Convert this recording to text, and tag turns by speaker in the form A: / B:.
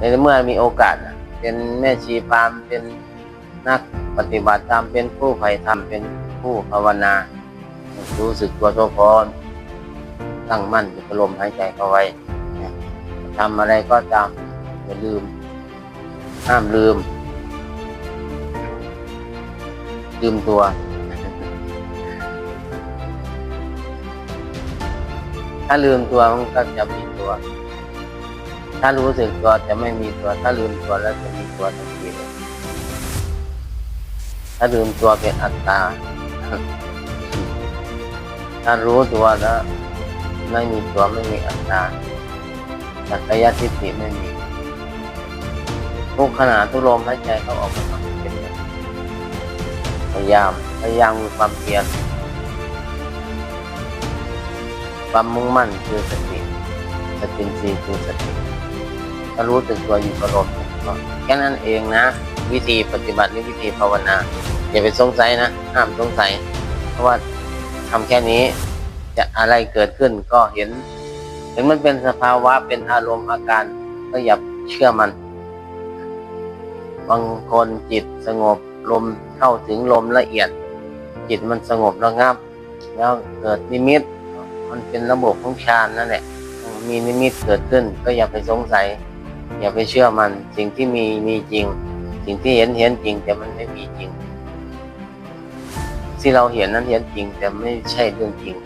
A: ในเมื่อมีโอกาสเป็นแม่ชีพามเป็นนักปฏิบัติธรรมเป็นผู้ใฝ่ธรรมเป็นผู้ภาวนา รู้สึกตัวทั่วพร้อมตั้งมั่นอยู่กับลมหายใจเข้าไว่ทำอะไรก็ตามอย่าลืม ห้ามลืม ลืมตัวถ้าลืมตัวมันก็จะมีตัว ถ้ารู้สึกตัวจะไม่มีตัว ถ้าลืมตัวแล้วจะมีตัวทันทีเลยถ้าลืมตัวเป็นอัตตา ถ้ารู้ตัวแล้วไม่มีตัวไม่มีอัตตาสักยะทิฏฐิไม่มี ทุกขณะทุกลมหายใจเขาออกมาทำเป็นอพยายาม พยายามมีความเพียร ความมุ่งมั่นคือสติสตินทรีคือสติ ถ้ารู้สึกตัวอยู่กับลมก็แค่นั้นเองนะ วิธีปฏิบัติหรือวิธีภาวนา อย่าไปสงสัยนะห้ามสงสัย เพราะว่าทำแค่นี้ จะอะไรเกิดขึ้นก็เห็นเห็นมันเป็นสภาวะเป็นอารมณ์อาการ ก็อย่าเชื่อมัน บางคนจิตสงบลมเข้าถึงลมละเอียด จิตมันสงบระงับ แล้วเกิดนิมิต มันเป็นระบบของฌานนั่นแหละมีนิมิตเกิดขึ้นก็อย่าไปสงสัย อย่าไปเชื่อมัน สิ่งที่มีมีจริง สิ่งที่เห็นเห็นจริง แต่มันไม่มีจริง ที่เราเห็นนั้นเห็นจริง แต่ไม่ใช่เรื่องจริง